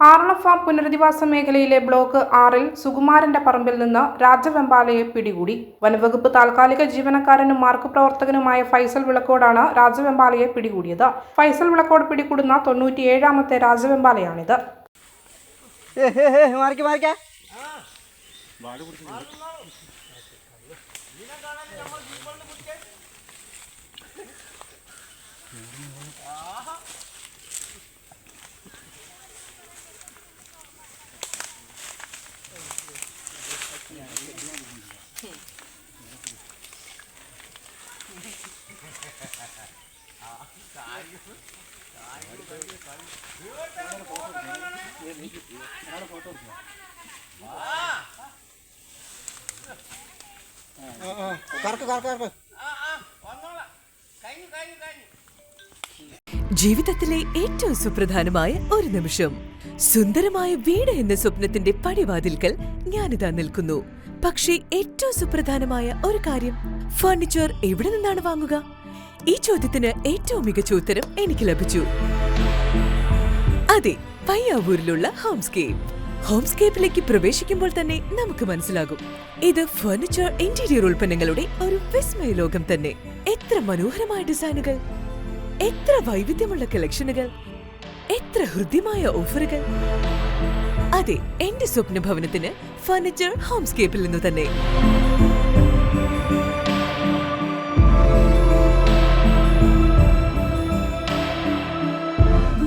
ആറള farm പുനരധിവാസ മേഖലയിലെ block ആറിൽ സുകുമാരന്റെ പറമ്പിൽ നിന്ന് രാജവെമ്പാലയെ പിടികൂടി. വനവകുപ്പ് താൽക്കാലിക ജീവനക്കാരനും മാർക്ക് പ്രവർത്തകനുമായ ഫൈസൽ വിളക്കോടാണ് രാജവെമ്പാലയെ പിടികൂടിയത്. ഫൈസൽ വിളക്കോട് പിടികൂടുന്ന തൊണ്ണൂറ്റിയേഴാമത്തെ രാജവെമ്പാലയാണിത്. ഏ, ജീവിതത്തിലെ ഏറ്റവും സുപ്രധാനമായ ഒരു നിമിഷം. സുന്ദരമായ വീട് എന്ന സ്വപ്നത്തിന്റെ പടിവാതിൽക്കൽ ഞാനിതാ നിൽക്കുന്നു. പക്ഷേ ഏറ്റവും സുപ്രധാനമായ ഒരു കാര്യം ഫർണിച്ചർ എവിടെ നിന്നാണ് വാങ്ങുക? ഈ ചോദ്യത്തിന് ഏറ്റവും മികച്ച ഉത്തരം എനിക്ക് ലഭിച്ചു. അതെ പയ്യാവൂരിലുള്ള ഹോംസ്കേപ്പ്. ഹോംസ്കേപ്പിലേക്ക് പ്രവേശിക്കുമ്പോൾ തന്നെ നമുക്ക് മനസ്സിലാകും. ഇത് ഫർണിച്ചർ ഇന്റീരിയർ ഉൽപ്പന്നങ്ങളുടെ ഒരു വിസ്മയ ലോകം തന്നെ. എത്ര മനോഹരമായ ഡിസൈനുകൾ. എത്ര വൈവിധ്യമുള്ള കളക്ഷനുകൾ. എത്ര ഹൃദ്യമായ ഓഫറുകൾ. അതെ എന്റെ സ്വപ്ന ഭവനത്തിന് ഫർണിച്ചർ ഹോംസ്കേപ്പിൽ നിന്ന് തന്നെ.